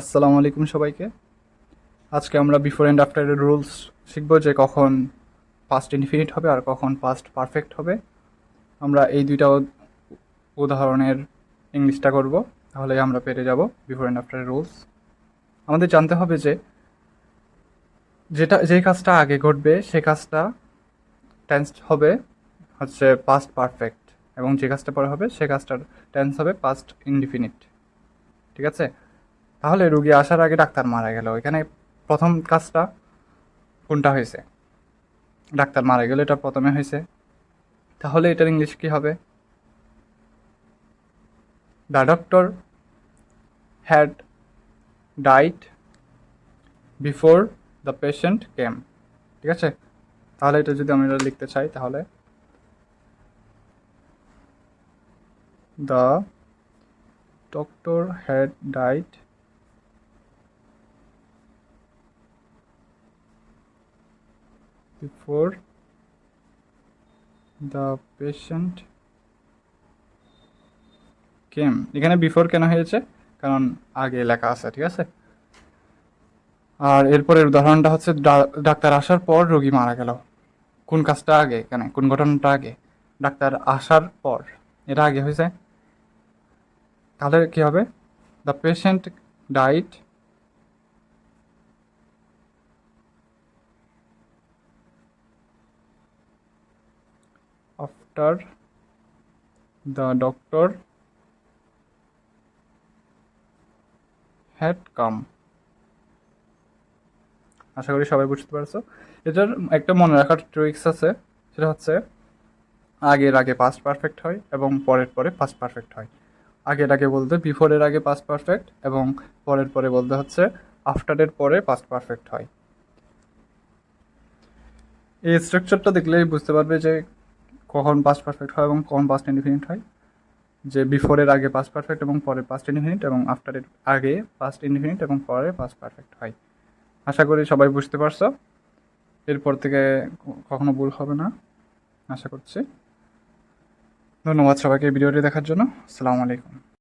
আসসালামু আলাইকুম সবাইকে। আজকে আমরা বিফোর অ্যান্ড আফটারের রুলস শিখব যে কখন পাস্ট ইনফিনিট হবে আর কখন পাস্ট পারফেক্ট হবে। আমরা এই দুইটা উদাহরণের ইংলিশটা করব তাহলে আমরা পেরে যাব বিফোর অ্যান্ড আফটারের রুলস আমাদের জানতে হবে যে যেটা যেই কাজটা আগে ঘটবে, সে কাজটা টেন্স হবে, হচ্ছে পাস্ট পারফেক্ট এবং যে কাজটা পরে হবে, সে কাজটার টেন্স হবে পাস্ট ইনডিফিনিট ঠিক আছে? তাহলে রুগী আসার আগে ডাক্তার মারা গেল। এখানে প্রথম কাজটা কোনটা হয়েছে? ডাক্তার মারা গেল, এটা প্রথমে হয়েছে। তাহলে এটার ইংলিশ কি হবে? The doctor had died before the patient came. ঠিক আছে? তাহলে এটা যদি আমরা লিখতে চাই, তাহলে the doctor had died before the patient came. এখানে বিফোর কেন হয়েছে? কারণ আগে লেখা আছে, ঠিক আছে? আর এরপরের উদাহরণটা হচ্ছে ডাক্তার আসার পর রোগী মারা গেল। কোন কাজটা আগে? এখানে কোন ঘটনাটা আগে? ডাক্তার আসার পর। এটা আগে হয়েছে। তাহলে কি হবে? The patient died after the doctor had come. আশা করি সবাই বুঝতে পারছ। এটার একটা মনে রাখার ট্রিক্স আছে। সেটা হচ্ছে, আগের আগে পাস্ট পারফেক্ট হয় এবং পরের পরে পাস্ট পারফেক্ট হয়। আগের আগে বলতে বিফোরের আগে পাস্ট পারফেক্ট এবং পরের পরে বলতে হচ্ছে আফটারের পরে পাস্ট পারফেক্ট হয়। এই স্ট্রাকচারটা দেখলেই বুঝতে পারবে যে কখন পাস পারফেক্ট হয় এবং কখন পাস্ট ইনডিফিনিট হয়? যে বিফোরের আগে পাস পারফেক্ট এবং পরে পাস্ট ইনডিফিনিট এবং আফটারের আগে পাস্ট ইনডিফিনিট এবং পরে পাস্ট পারফেক্ট হয়। আশা করি সবাই বুঝতে পারছ। এরপর থেকে কখনো ভুল হবে না, আশা করছি। ধন্যবাদ সবাইকে ভিডিওটি দেখার জন্য। আসসালামু আলাইকুম।